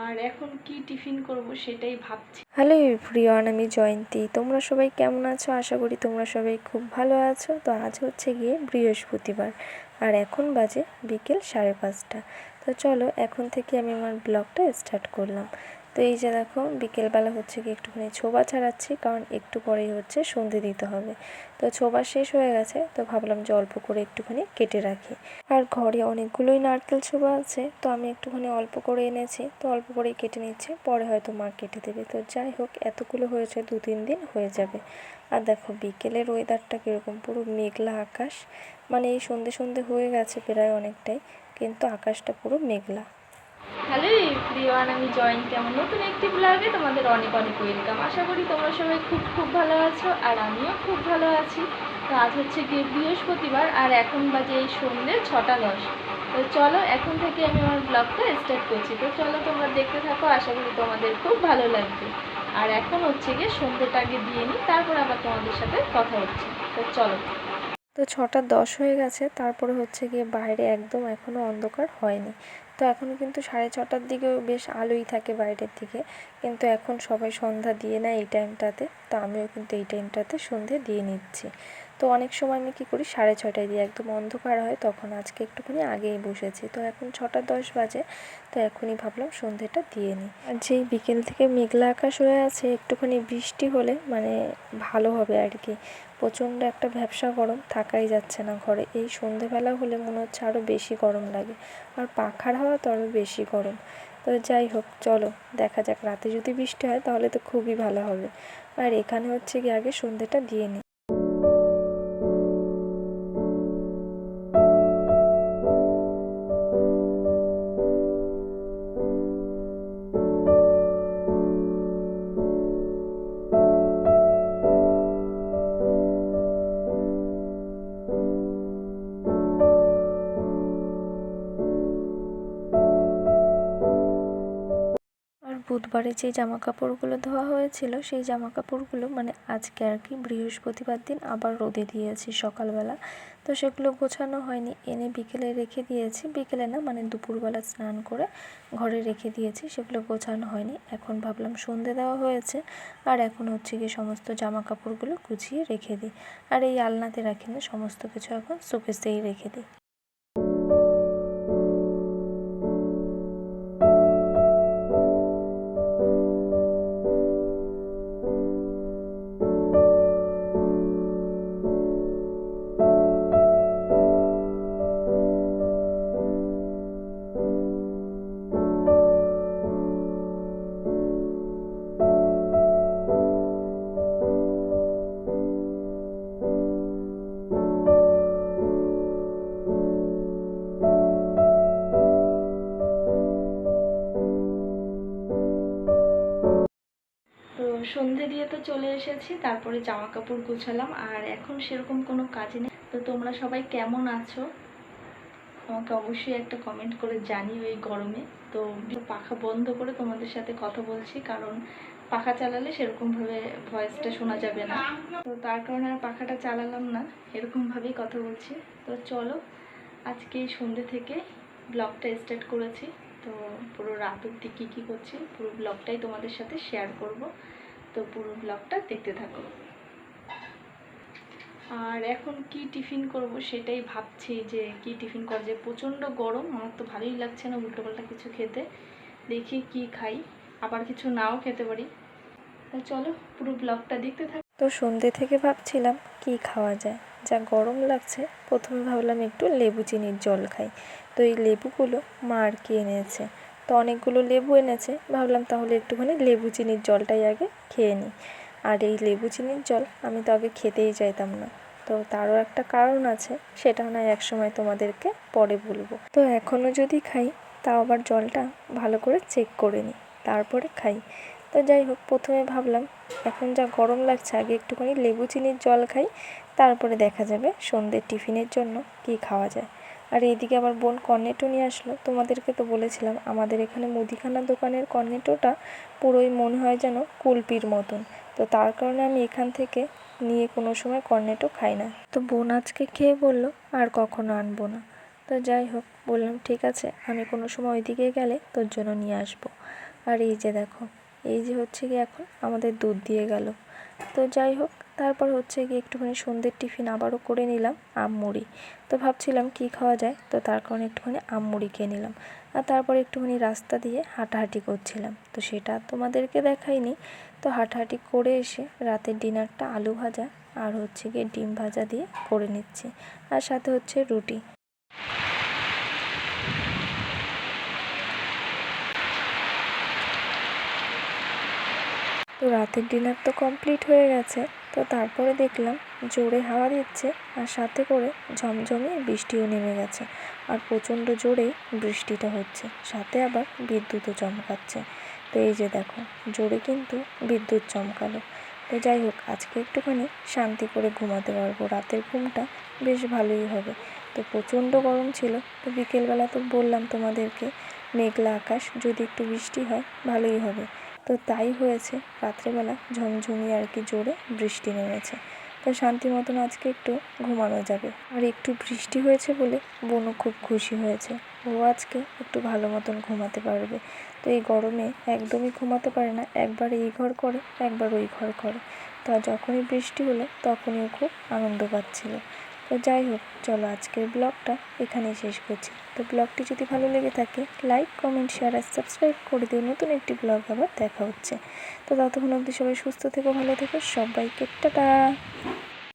আর এখন কি টিফিন করব সেটাই ভাবছি। হ্যালো এভরিওয়ান, আমি জয়ন্তী। তোমরা সবাই কেমন আছো? আশা করি তোমরা সবাই খুব ভালো আছো। তো আজ হচ্ছে গিয়ে বৃহস্পতিবার, আর এখন বাজে বিকেল সাড়ে পাঁচটা। তো চলো এখন থেকে আমি আমার ব্লগটা স্টার্ট করলাম। তো এই যে দেখো, বিকেলবেলা হচ্ছে কি একটুখানি ছোবা ছাড়াচ্ছি, কারণ একটু পরেই হচ্ছে সন্ধে দিতে হবে। তো ছোবা শেষ হয়ে গেছে, তো ভাবলাম যে অল্প করে একটুখানি কেটে রাখি। আর ঘরে অনেকগুলোই নারকেল ছোবা আছে, তো আমি একটুখানি অল্প করে এনেছি। তো অল্প করেই কেটে নিচ্ছি, পরে হয়তো মা কেটে দেবে। তো যাই হোক, এতগুলো হয়েছে দু তিন দিন হয়ে যাবে। আর দেখো, বিকেলের ওয়েদারটা কীরকম, পুরো মেঘলা আকাশ। মানে এই সন্ধে সন্ধে হয়ে গেছে প্রায় অনেকটাই, কিন্তু আকাশটা পুরো মেঘলা। হ্যালো প্রিয়ান আমি জয়েন্টে আমার নতুন একটি ব্লগে তোমাদের অনেক অনেক ওয়েলকাম আশা করি তোমরা সবাই খুব খুব ভালো আছো আর আমিও খুব ভালো আছি। তো আজ হচ্ছে গিয়ে বৃহস্পতিবার আর এখন বাজে এই সন্ধ্যে ছটা দশ। তো চলো, এখন থেকে আমি আমার ব্লগটা স্টার্ট করছি। তো চলো, তোমরা দেখতে থাকো, আশা করি তোমাদের খুব ভালো লাগবে। আর এখন হচ্ছে গিয়ে সন্ধ্যেটা আগে দিয়ে নিই, তারপর আবার তোমাদের সাথে কথা হচ্ছে। তো চলো। তো ছটা দশ হয়ে গেছে, তারপরে হচ্ছে গিয়ে বাইরে একদম এখনও অন্ধকার হয়নি। তো এখনও কিন্তু সাড়ে ছটার দিকেও বেশ আলোই থাকে বাইরের দিকে। কিন্তু এখন সবাই সন্ধ্যা দিয়ে নেয় এই টাইমটাতে তো আমিও কিন্তু এই টাইমটাতে সন্ধে দিয়ে নিচ্ছি। তো অনেক সময় আমি কী করি? সাড়ে ছটায় দিয়ে একদম অন্ধকার হয়, তখন আজকে একটুখানি আগেই বসেছি। তো এখন ছটা দশ বাজে, তো এখনই ভাবলাম সন্ধেটা দিয়ে নিই। আর যেই বিকেল থেকে মেঘলা আকাশ হয়ে আছে, একটুখানি বৃষ্টি হলে মানে ভালো হবে আর কি। প্রচণ্ড একটা ভ্যাবসা গরম, থাকাই যাচ্ছে না ঘরে। এই সন্ধেবেলা হলে মনে হচ্ছে আরও বেশি গরম লাগে, আর পাখার হাওয়া তো আরও বেশি গরম। তো যাই হোক, চলো দেখা যাক, রাতে যদি বৃষ্টি হয় তাহলে তো খুবই ভালো হবে। আর এখানে হচ্ছে কি আগে সন্ধেটা দিয়ে নিই। বুধবারে যে জামা কাপড়গুলো ধোয়া হয়েছিল, সেই জামা কাপড়গুলো মানে আজকে আর কি বৃহস্পতিবার দিন আবার রোদে দিয়েছি সকালবেলা। তো সেগুলো গোছানো হয়নি, এনে বিকেলে রেখে দিয়েছি। বিকেলে না মানে দুপুরবেলা স্নান করে ঘরে রেখে দিয়েছি, সেগুলো গোছানো হয়নি। এখন ভাবলাম সন্ধে দেওয়া হয়েছে, আর এখন হচ্ছে গিয়ে সমস্ত জামা কাপড়গুলো গুছিয়ে রেখে দিই। আর এই আলনাতে রাখি না, সমস্ত কিছু এখন শোকেসেই রেখে দিই। সন্ধে দিয়ে তো চলে এসেছি, তারপরে জামা কাপড় গোছালাম, আর এখন সেরকম কোনো কাজে নেই। তো তোমরা সবাই কেমন আছো? আমাকে অবশ্যই একটা কমেন্ট করে জানিও এই গরমে। তো পাখা বন্ধ করে তোমাদের সাথে কথা বলছি, কারণ পাখা চালালে সেরকমভাবে ভয়েসটা শোনা যাবে না। তো তার কারণে আর পাখাটা চালালাম না, এরকমভাবেই কথা বলছি। তো চলো, আজকে সন্ধে থেকে ব্লগটা স্টার্ট করেছি। তো পুরো রাত অব্দি কী কী করছি, পুরো ব্লগটাই তোমাদের সাথে শেয়ার করব। তো পুরো ব্লগটা দেখতে থাকো। আর এখন কি টিফিন করব সেটাই ভাবছি যে কি টিফিন করা যায় প্রচণ্ড গরম, আমার তো ভালোই লাগছে না উল্টোপাল্টা কিছু খেতে। দেখি কি খাই, আবার কিছু নাও খেতে পারি। চলো পুরো ব্লগটা দেখতে থাকো। তো সন্ধে থেকে ভাবছিলাম কি খাওয়া যায়। যা গরম লাগছে, প্রথমে ভাবলাম একটু লেবু চিনির জল খাই। তো এই লেবুগুলো মা আর কি এনেছে। তো অনেকগুলো লেবু এনেছে। ভাবলাম তাহলে একটুখানি লেবু চিনির জলটাই আগে খেয়ে নিই। আর এই লেবু চিনির জল আমি তো আগে খেতেই চাইতাম না। তো তারও একটা কারণ আছে, সেটা নয় এক সময় তোমাদেরকে পরে বলব। তো এখনও যদি খাই, তাও আবার জলটা ভালো করে চেক করে নিই, তারপরে খাই। তো যাই হোক, প্রথমে ভাবলাম, এখন যা গরম লাগছে, আগে একটুখানি লেবু চিনির জল খাই, তারপরে দেখা যাবে সন্ধ্যের টিফিনের জন্য কি খাওয়া যায়। আর এইদিকে আবার বোন কর্নেটো নিয়ে আসলো। তোমাদেরকে তো বলেছিলাম, আমাদের এখানে মুদিখানা দোকানের কর্নেটোটা পুরোই মনে হয় যেন কুলপির মতন। তো তার কারণে আমি এখান থেকে নিয়ে কোনো সময় কর্নেটো খাই না। তো বোন আজকে খেয়ে বলল, আর কখনো আনব না। তো যাই হোক, বললাম, ঠিক আছে, আমি কোনো সময় ওইদিকে গেলে তোর জন্য নিয়ে আসব। আর এই যে দেখো, এই যে হচ্ছে কি এখন আমাদের দুধ দিয়ে গেল। তো যাই হোক তারপর হচ্ছে গিয়ে একটুখানি সন্ধ্যের টিফিন আবারও করে নিলাম, আম মুড়ি। তো ভাবছিলাম কি খাওয়া যায়, তো তার কারণে একটুখানি আম মুড়ি খেয়ে নিলাম। আর তারপর একটুখানি রাস্তা দিয়ে হাঁটাহাঁটি করছিলাম। তো সেটা তোমাদেরকে দেখাইনি। তো হাঁটাহাঁটি করে এসে রাতের ডিনারটা আলু ভাজা আর হচ্ছে গিয়ে ডিম ভাজা দিয়ে করে নিচ্ছি। আর সাথে হচ্ছে রুটি। তো রাতের ডিনার তো কমপ্লিট হয়ে গেছে। তো তারপরে দেখলাম জোরে হাওয়া দিচ্ছে আর সাথে করে ঝমঝমে বৃষ্টিও নেমে গেছে আর প্রচণ্ড জোরেই বৃষ্টিটা হচ্ছে। সাথে আবার বিদ্যুৎও চমকাচ্ছে। তো এই যে দেখো, জোরে কিন্তু বিদ্যুৎ চমকালো। তো যাই হোক, আজকে একটুখানি শান্তি করে ঘুমাতে পারব। রাতের ঘুমটা বেশ ভালোই হবে। তো প্রচণ্ড গরম ছিল, তো বিকেলবেলা তো বললাম তোমাদেরকে, মেঘলা আকাশ, যদি একটু বৃষ্টি হয়, ভালোই হবে। তো তাই হয়েছে। রাত্রেবেলা ঝমঝমি আর কি জোরে বৃষ্টি নেমেছে। তো শান্তি মতন আজকে একটু ঘুমানো যাবে। আর একটু বৃষ্টি হয়েছে বলে বনু খুব খুশি হয়েছে। ও আজকে একটু ভালো মতন ঘুমাতে পারবে। তো এই গরমে একদমই ঘুমাতে পারে না। একবার এই ঘর করে, একবার ওই ঘর করে। তা যখনই বৃষ্টি হলো তখনই ও খুব আনন্দ পাচ্ছিল। তো যাই হোক, চলো আজকের ব্লগটা এখানেই শেষ করছি। তো ব্লগটি যদি ভালো লেগে থাকে লাইক কমেন্ট শেয়ার আর সাবস্ক্রাইব করে দিও। নতুন একটি ব্লগ আবার দেখা হচ্ছে। তো ততক্ষণ অবধি সবাই সুস্থ থেকো, ভালো থেকো, সবাইকে টাটা।